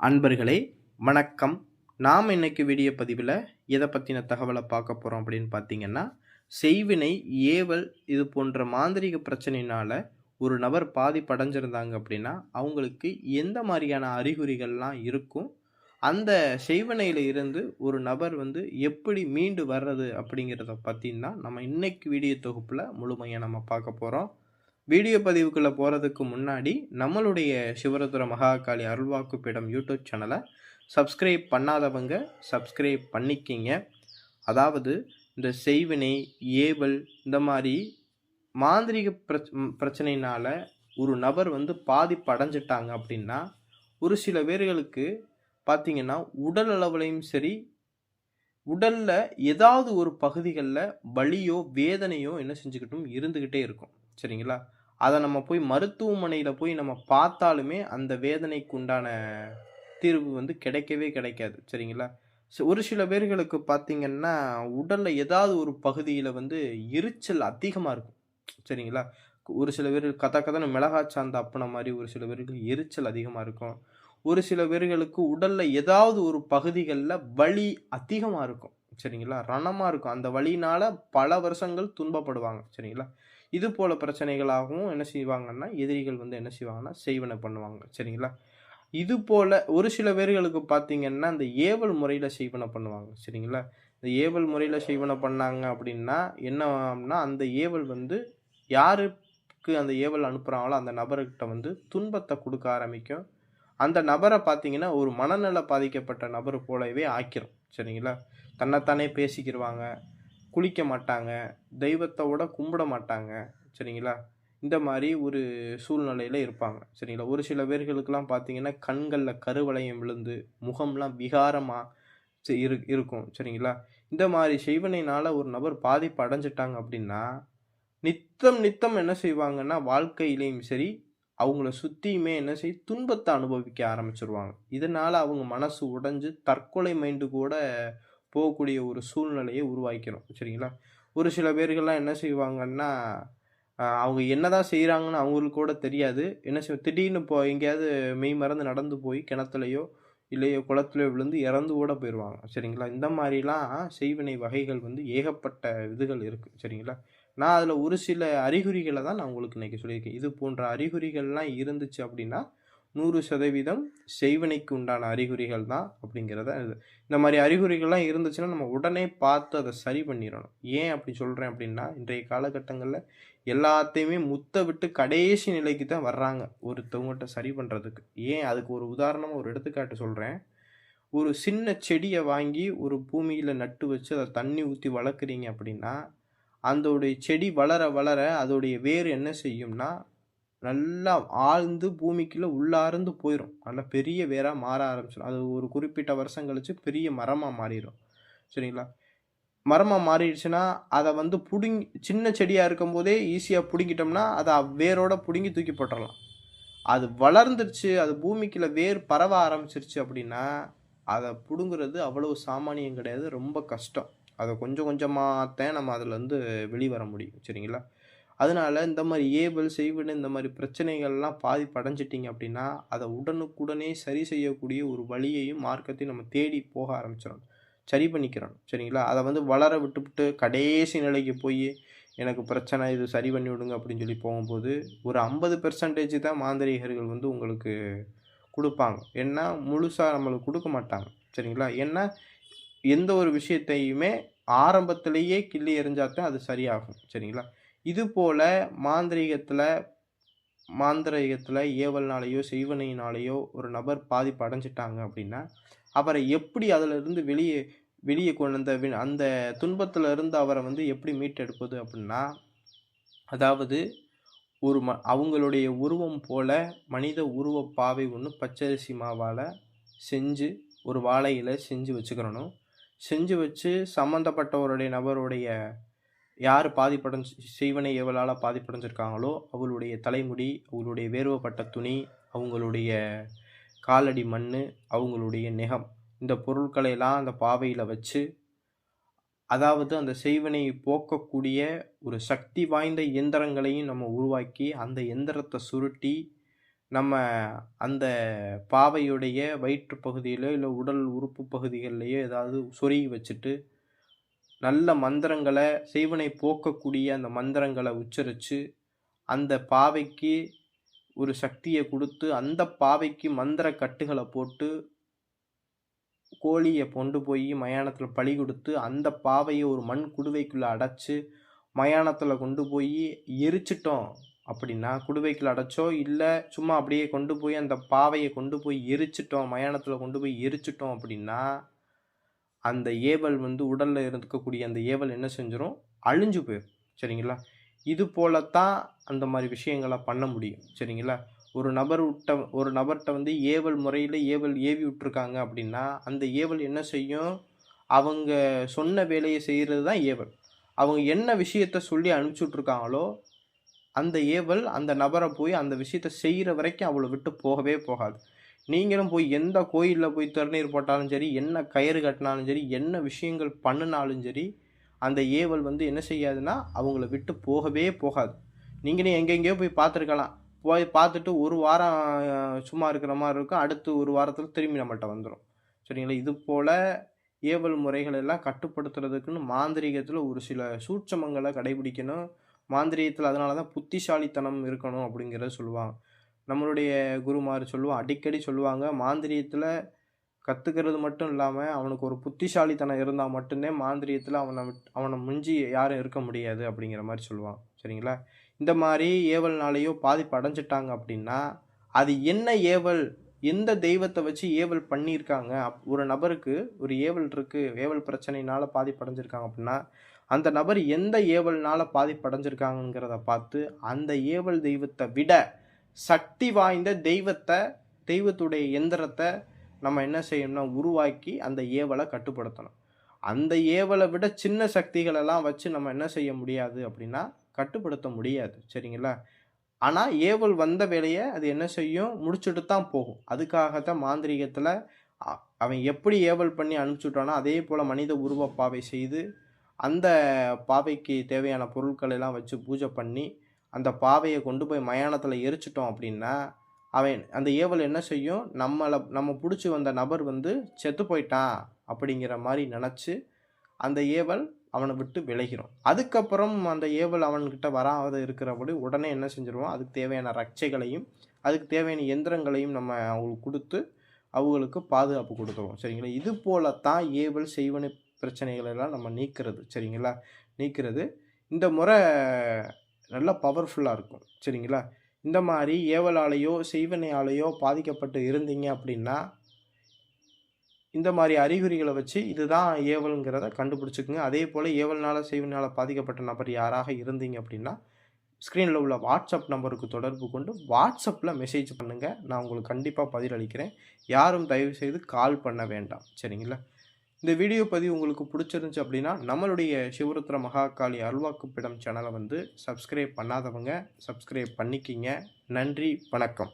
அன்பர்களே வணக்கம். நாம் இன்னைக்கு வீடியோ பதிவில் எதை பற்றின தகவலை பார்க்க போகிறோம் அப்படின்னு பார்த்தீங்கன்னா செய்வினை ஏவல் இது போன்ற மாந்திரிக பிரச்சனையினால் ஒரு நபர் பாதிப்படைஞ்சிருந்தாங்க அப்படின்னா அவங்களுக்கு எந்த மாதிரியான அறிகுறிகள்லாம் இருக்கும்? அந்த செய்வினையில் இருந்து ஒரு நபர் வந்து எப்படி மீண்டு வர்றது அப்படிங்கிறத பற்றின்னு தான் நம்ம இன்னைக்கு வீடியோ தொகுப்பில் முழுமையாக நம்ம பார்க்க போகிறோம் வீடியோ பதிவுக்குள்ளே போகிறதுக்கு முன்னாடி நம்மளுடைய சிவரதுர மகாகாளி அருள்வாக்கு பீடம் யூடியூப் சேனலை சப்ஸ்கிரைப் பண்ணாதவங்க சப்ஸ்கிரைப் பண்ணிக்கிங்க. அதாவது இந்த செய்வினை ஏவல் இந்த மாதிரி மாந்திரிக பிரச் பிரச்சனையினால் ஒரு நபர் வந்து பாதிப்படைஞ்சிட்டாங்க அப்படின்னா ஒரு சில பேர்களுக்கு பார்த்தீங்கன்னா உடல் அளவுலையும் சரி உடலில் ஏதாவது ஒரு பகுதிகளில் வலியோ வேதனையோ என்ன செஞ்சுக்கிட்டும் இருந்துக்கிட்டே இருக்கும். சரிங்களா? அதை நம்ம போய் மருத்துவமனையில் போய் நம்ம பார்த்தாலுமே அந்த வேதனைக்கு உண்டான தீர்வு வந்து கிடைக்கவே கிடைக்காது. சரிங்களா? ஸோ ஒரு சில பேர்களுக்கு பார்த்தீங்கன்னா உடலில் ஏதாவது ஒரு பகுதியில் வந்து எரிச்சல் அதிகமாக இருக்கும். சரிங்களா? ஒரு சில பேர் கதை கதன்னு மிளகாய் சார்ந்த அப்புன மாதிரி ஒரு சில பேருக்கு எரிச்சல் அதிகமாக இருக்கும். ஒரு சில பேர்களுக்கு உடலில் ஏதாவது ஒரு பகுதிகளில் வலி அதிகமாக இருக்கும். சரிங்களா? ரணமாக இருக்கும். அந்த வலியினால் பல வருஷங்கள் துன்பப்படுவாங்க. சரிங்களா? இது போல் பிரச்சனைகளாகவும் என்ன செய்வாங்கன்னா எதிரிகள் வந்து என்ன செய்வாங்கன்னா செய்வனை பண்ணுவாங்க. சரிங்களா? இது போல் ஒரு சில பேர்களுக்கு பார்த்தீங்கன்னா இந்த ஏவல் முறையில் செய்வனை பண்ணுவாங்க. சரிங்களா? இந்த ஏவல் முறையில் செய்வனை பண்ணாங்க அப்படின்னா என்னன்னா அந்த ஏவல் வந்து யாருக்கு அந்த ஏவல் அனுப்புகிறாங்களோ அந்த நபர்கிட்ட வந்து துன்பத்தை கொடுக்க ஆரம்பிக்கும். அந்த நபரை பார்த்தீங்கன்னா ஒரு மனநல பாதிக்கப்பட்ட நபர் போலவே ஆக்கிரும். சரிங்களா? தன்னைத்தானே பேசிக்கிடுவாங்க குளிக்க மாட்டாங்க தெய்வத்தோட கும்பிட மாட்டாங்க சரிங்களா? இந்த மாதிரி ஒரு சூழ்நிலையில் இருப்பாங்க சரிங்களா? ஒரு சில பேர்களுக்கெல்லாம் பார்த்தீங்கன்னா கண்களில் கருவளையம் விழுந்து முகம்லாம் விகாரமாக இரு இருக்கும் சரிங்களா? இந்த மாதிரி செய்வனையினால் ஒரு நபர் பாதிப்பு அடைஞ்சிட்டாங்க அப்படின்னா நித்தம் நித்தம் என்ன செய்வாங்கன்னா வாழ்க்கையிலையும் சரி அவங்கள சுற்றியுமே என்ன செய் துன்பத்தை அனுபவிக்க ஆரம்பிச்சிருவாங்க. இதனால் அவங்க மனசு உடைஞ்சு தற்கொலை மைண்டு கூட போகக்கூடிய ஒரு சூழ்நிலையை உருவாக்கிறோம். சரிங்களா? ஒரு சில பேர்கள்லாம் என்ன செய்வாங்கன்னா அவங்க என்ன தான் செய்கிறாங்கன்னு அவங்களுக்கு கூட தெரியாது. என்ன செய்வோம் திடீர்னு இப்போ எங்கேயாவது மெய் மறந்து நடந்து போய் கிணத்துலையோ இல்லையோ குளத்துலையோ விழுந்து இறந்து கூட போயிடுவாங்க சரிங்களா? இந்த மாதிரிலாம் செய்வினை வகைகள் வந்து ஏகப்பட்ட இதுகள் இருக்குது சரிங்களா? நான் அதில் ஒரு சில அறிகுறிகளை தான் நான் உங்களுக்கு இன்றைக்கி சொல்லியிருக்கேன். இது போன்ற அறிகுறிகள்லாம் இருந்துச்சு அப்படின்னா நூறு சதவீதம் செய்வனைக்கு உண்டான அறிகுறிகள் தான் அப்படிங்கிறத இது இந்த மாதிரி அறிகுறிகள்லாம் இருந்துச்சுன்னா நம்ம உடனே பார்த்து அதை சரி பண்ணிடணும். ஏன் அப்படி சொல்கிறேன் அப்படின்னா இன்றைய காலகட்டங்களில் எல்லாத்தையுமே முத்த விட்டு கடைசி நிலைக்கு தான் வர்றாங்க ஒருத்தவங்ககிட்ட சரி பண்ணுறதுக்கு ஏன்? அதுக்கு ஒரு உதாரணமாக ஒரு எடுத்துக்காட்டு சொல்கிறேன் ஒரு சின்ன செடியை வாங்கி ஒரு பூமியில் நட்டு வச்சு அதை தண்ணி ஊற்றி வளர்க்குறீங்க அப்படின்னா அதோடைய செடி வளர வளர அதோடைய வேர் என்ன செய்யும்னா நல்லா ஆழ்ந்து பூமிக்குள்ளே உள்ளார்ந்து போயிடும் நல்லா பெரிய வேராக மாற ஆரம்பிச்சிடும் அது ஒரு குறிப்பிட்ட வருஷம் கழித்து பெரிய மரமாக மாறிடும் சரிங்களா? மரமாக மாறிடுச்சுன்னா அதை வந்து பிடுங்கி சின்ன செடியாக இருக்கும் போதே ஈஸியாக பிடுங்கிட்டோம்னா அதை வேரோட பிடுங்கி தூக்கி போட்டுடலாம் அது வளர்ந்துருச்சு அது பூமிக்குள்ள வேர் பரவ ஆரம்பிச்சிருச்சு அப்படின்னா அதை பிடுங்குறது அவ்வளவு சாமானியம் கிடையாது. ரொம்ப கஷ்டம். அதை கொஞ்சம் கொஞ்சமாக தான் நம்ம அதில் வந்து வெளிவர முடியும். சரிங்களா? அதனால் இந்த மாதிரி ஏவல் செய்வன இந்த மாதிரி பிரச்சனைகள்லாம் பாதிப்படைஞ்சிட்டிங்க அப்படின்னா அதை உடனுக்குடனே சரி செய்யக்கூடிய ஒரு வழியையும் மார்க்கத்தையும் நம்ம தேடி போக ஆரம்பிச்சிடணும். சரி பண்ணிக்கிறோம் சரிங்களா? அதை வந்து வளர விட்டுவிட்டு கடைசி நிலைக்கு போய் எனக்கு பிரச்சனை இது சரி பண்ணி விடுங்க அப்படின்னு சொல்லி போகும்போது ஒரு ஐம்பது பெர்சன்டேஜ் தான் மாந்திரிகர்கள் வந்து உங்களுக்கு கொடுப்பாங்க. ஏன்னா முழுசாக நம்மளுக்கு கொடுக்க மாட்டாங்க. சரிங்களா? ஏன்னா எந்த ஒரு விஷயத்தையுமே ஆரம்பத்திலேயே கிள்ளி எறிஞ்சாத்தான் அது சரியாகும். சரிங்களா? இது போல் மாந்திரீகத்தில் மாந்திரீகத்தில் ஏவல்னாலேயோ செய்வனையினாலேயோ ஒரு நபர் பாதிப்பு அடைஞ்சிட்டாங்க அப்படின்னா அவரை எப்படி அதிலிருந்து வெளியே வெளியே கொண்டு அந்த அந்த துன்பத்தில் இருந்து அவரை வந்து எப்படி மீட்டெடுப்பது அப்படின்னா அதாவது ஒரு ம அவங்களுடைய உருவம் போல மனித உருவ பாவை ஒன்று பச்சரிசி மாவால் செஞ்சு ஒரு வாழையில் செஞ்சு வச்சுக்கிறணும் செஞ்சு வச்சு சம்மந்தப்பட்டவருடைய நபருடைய யார் பாதிப்படைஞ்சு செய்வனை எவளால் பாதிப்படைஞ்சிருக்காங்களோ அவளுடைய தலைமுடி அவங்களுடைய வேர்வப்பட்ட துணி அவங்களுடைய காலடி மண் அவங்களுடைய நெகம் இந்த பொருட்களையெல்லாம் அந்த பாவையில் வச்சு அதாவது அந்த செய்வனை போக்கக்கூடிய ஒரு சக்தி வாய்ந்த இயந்திரங்களையும் நம்ம உருவாக்கி அந்த எந்திரத்தை சுருட்டி நம்ம அந்த பாவையுடைய வயிற்று பகுதியிலோ இல்லை உடல் உறுப்பு பகுதிகள்லையோ ஏதாவது சொருகி வச்சுட்டு நல்ல மந்திரங்களை செய்வனை போக்கக்கூடிய அந்த மந்திரங்களை உச்சரித்து அந்த பாவைக்கு ஒரு சக்தியை கொடுத்து அந்த பாவைக்கு மந்திர கட்டுகளை போட்டு கோழியை கொண்டு போய் மயானத்தில் பழி கொடுத்து அந்த பாவையை ஒரு மண் குடுவைக்குள்ளே அடைச்சி மயானத்தில் கொண்டு போய் எரிச்சிட்டோம் அப்படின்னா குடுவைக்குள்ள அடைச்சோ இல்லை சும்மா அப்படியே கொண்டு போய் அந்த பாவையை கொண்டு போய் எரிச்சிட்டோம் மயானத்தில் கொண்டு போய் எரிச்சிட்டோம் அப்படின்னா அந்த ஏவல் வந்து உடலில் இருக்கக்கூடிய அந்த ஏவல் என்ன செஞ்சிடும் அழிஞ்சு போயிடும் சரிங்களா? இது போலத்தான் அந்த மாதிரி விஷயங்களை பண்ண முடியும். சரிங்களா? ஒரு நபர் விட்ட ஒரு நபர்கிட்ட வந்து ஏவல் முறையில் ஏவல் ஏவி விட்டுருக்காங்க அப்படின்னா அந்த ஏவல் என்ன செய்யும்? அவங்க சொன்ன வேலையை செய்கிறது தான் ஏவல். அவங்க என்ன விஷயத்த சொல்லி அனுப்பிச்சி விட்ருக்காங்களோ அந்த ஏவல் அந்த நபரை போய் அந்த விஷயத்த செய்கிற வரைக்கும் அவளை விட்டு போகவே போகாது. நீங்களும் போய் எந்த கோயிலில் போய் திருநீர் போட்டாலும் சரி என்ன கயிறு கட்டினாலும் சரி என்ன விஷயங்கள் பண்ணினாலும் சரி அந்த ஏவல் வந்து என்ன செய்யாதுன்னா அவங்கள விட்டு போகவே போகாது. நீங்களே எங்கெங்கேயோ போய் பார்த்துருக்கலாம். போய் பார்த்துட்டு ஒரு வாரம் சும்மா இருக்கிற மாதிரி இருக்கும். அடுத்து ஒரு வாரத்தில் திரும்பி நம்மள்ட்ட வந்துடும் சரிங்களா? இது போல் ஏவல் முறைகள் எல்லாம் கட்டுப்படுத்துறதுக்குன்னு மாந்திரீகத்தில் ஒரு சில சூட்சமங்களை கடைபிடிக்கணும். மாந்திரீகத்தில் அதனால தான் புத்திசாலித்தனம் இருக்கணும் அப்படிங்கிறத சொல்லுவாங்க. நம்மளுடைய குருமார் சொல்லுவாங்க அடிக்கடி சொல்லுவாங்க மாந்திரியத்தில் கற்றுக்கிறது மட்டும் இல்லாமல் அவனுக்கு ஒரு புத்திசாலித்தனம் இருந்தால் மட்டும்தான் மாந்திரியத்தில் அவனை அவனை மிஞ்சி யாரும் இருக்க முடியாது அப்படிங்கிற மாதிரி சொல்லுவான் சரிங்களா? இந்த மாதிரி ஏவல்னாலேயோ பாதிப்பு அடைஞ்சிட்டாங்க அப்படின்னா அது என்ன ஏவல் எந்த தெய்வத்தை வச்சு ஏவல் பண்ணியிருக்காங்க? அப்- ஒரு நபருக்கு ஒரு ஏவல் இருக்குது ஏவல் பிரச்சனையினால பாதிப்படைஞ்சிருக்காங்க அப்படின்னா அந்த நபர் எந்த ஏவல்னால பாதிப்படைஞ்சிருக்காங்கிறத பார்த்து அந்த ஏவல் தெய்வத்தை விட சக்தி வாய்ந்த தெய்வத்தை தெய்வத்துடைய எந்திரத்தை நம்ம என்ன செய்யணும்னா உருவாக்கி அந்த ஏவலை கட்டுப்படுத்தணும். அந்த ஏவலை விட சின்ன சக்திகளெல்லாம் வச்சு நம்ம என்ன செய்ய முடியாது அப்படின்னா கட்டுப்படுத்த முடியாது. சரிங்களா? ஆனால் ஏவல் வந்த வேலையை அது என்ன செய்யும்? முடிச்சுட்டு தான் போகும். அதுக்காகத்தான் மாந்திரீகத்தில் அவன் எப்படி ஏவல் பண்ணி அனுப்பிச்சுட்டானோ அதே போல் மனித உருவ பாவை செய்து அந்த பாவைக்கு தேவையான பொருட்கள் எல்லாம் வச்சு பூஜை பண்ணி அந்த பாவையை கொண்டு போய் மயானத்தில் எரிச்சிட்டோம் அப்படின்னா அவன் அந்த ஏவல் என்ன செய்யும்? நம்மளை நம்ம பிடிச்சி வந்த நபர் வந்து செத்து போயிட்டான் அப்படிங்கிற மாதிரி நினச்சி அந்த ஏவல் அவனை விட்டு விளைகிறோம் அதுக்கப்புறம் அந்த ஏவல் அவன்கிட்ட வராத இருக்கிறபடி உடனே என்ன செஞ்சிருவோம் அதுக்கு தேவையான ரட்சைகளையும் அதுக்கு தேவையான எந்திரங்களையும் நம்ம அவங்களுக்கு கொடுத்து அவங்களுக்கு பாதுகாப்பு கொடுத்துருவோம். சரிங்களா? இது போலத்தான் ஏவல் செய்வன பிரச்சனைகளெல்லாம் நம்ம நீக்கிறது. சரிங்களா? நீக்கிறது. இந்த முறை நல்லா பவர்ஃபுல்லாக இருக்கும். சரிங்களா? இந்த மாதிரி ஏவலாலேயோ செய்வனையாலேயோ பாதிக்கப்பட்டு இருந்தீங்க அப்படின்னா இந்த மாதிரி அறிகுறிகளை வச்சு இதுதான் ஏவலுங்கிறத கண்டுபிடிச்சிக்குங்க. அதே போல் ஏவல்னால செய்வனால பாதிக்கப்பட்ட நபர் யாராக இருந்தீங்க அப்படின்னா ஸ்க்ரீனில் உள்ள வாட்ஸ்அப் நம்பருக்கு தொடர்பு கொண்டு வாட்ஸ்அப்பில் மெசேஜ் பண்ணுங்கள் நான் உங்களுக்கு கண்டிப்பாக பதில் அளிக்கிறேன் யாரும் தயவு செய்து கால் பண்ண வேண்டாம். சரிங்களா? இந்த வீடியோ பதிவு உங்களுக்கு பிடிச்சிருந்துச்சு அப்படின்னா நம்மளுடைய சிவருத்ர மகாகாளி அருள்வாக்குப்பிடம் சேனலை வந்து சப்ஸ்கிரைப் பண்ணாதவங்க சப்ஸ்கிரைப் பண்ணிக்கிங்க. நன்றி வணக்கம்.